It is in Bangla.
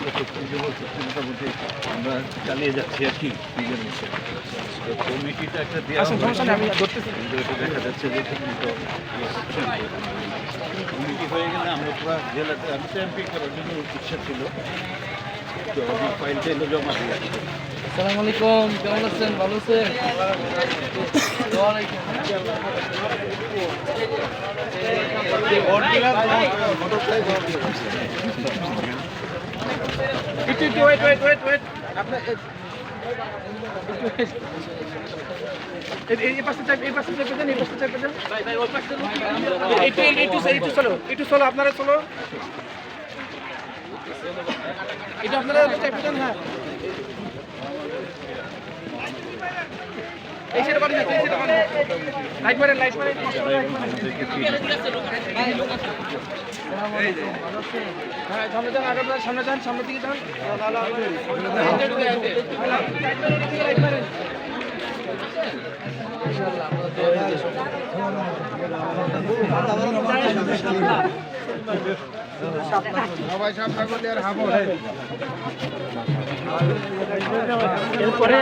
মোটামুটি আমরা চালিয়ে যাচ্ছি আর কি নিজের তো কমিটিটা একটা দেওয়া কিন্তু এটা দেখা যাচ্ছে যে কমিটি হয়ে গেলে আমরা পুরো জেলাতে আমি স্ট্যাম্পিং করার জন্য ইচ্ছা ছিল। তো আমি ফাইলটা এলো জমা দিয়ে। আসছি আসসালামু আলাইকুম কেমন আছেন? ভালো আছেন? একটু একটু ওয়েট ওয়েট ওয়েট ওয়েট আপনার। এই- পাশে চাপ এই পাশে চাপে দেন এই পাশে চাপে দেন একটু একটু একটু চলো একটু চলো আপনারা চলো এটা আপনারা চাপে দেন হ্যাঁ। এই বাড়ি যাচ্ছে এই হ্যাঁ যান সামনের দিকে যান লাইট মারেন এরপরে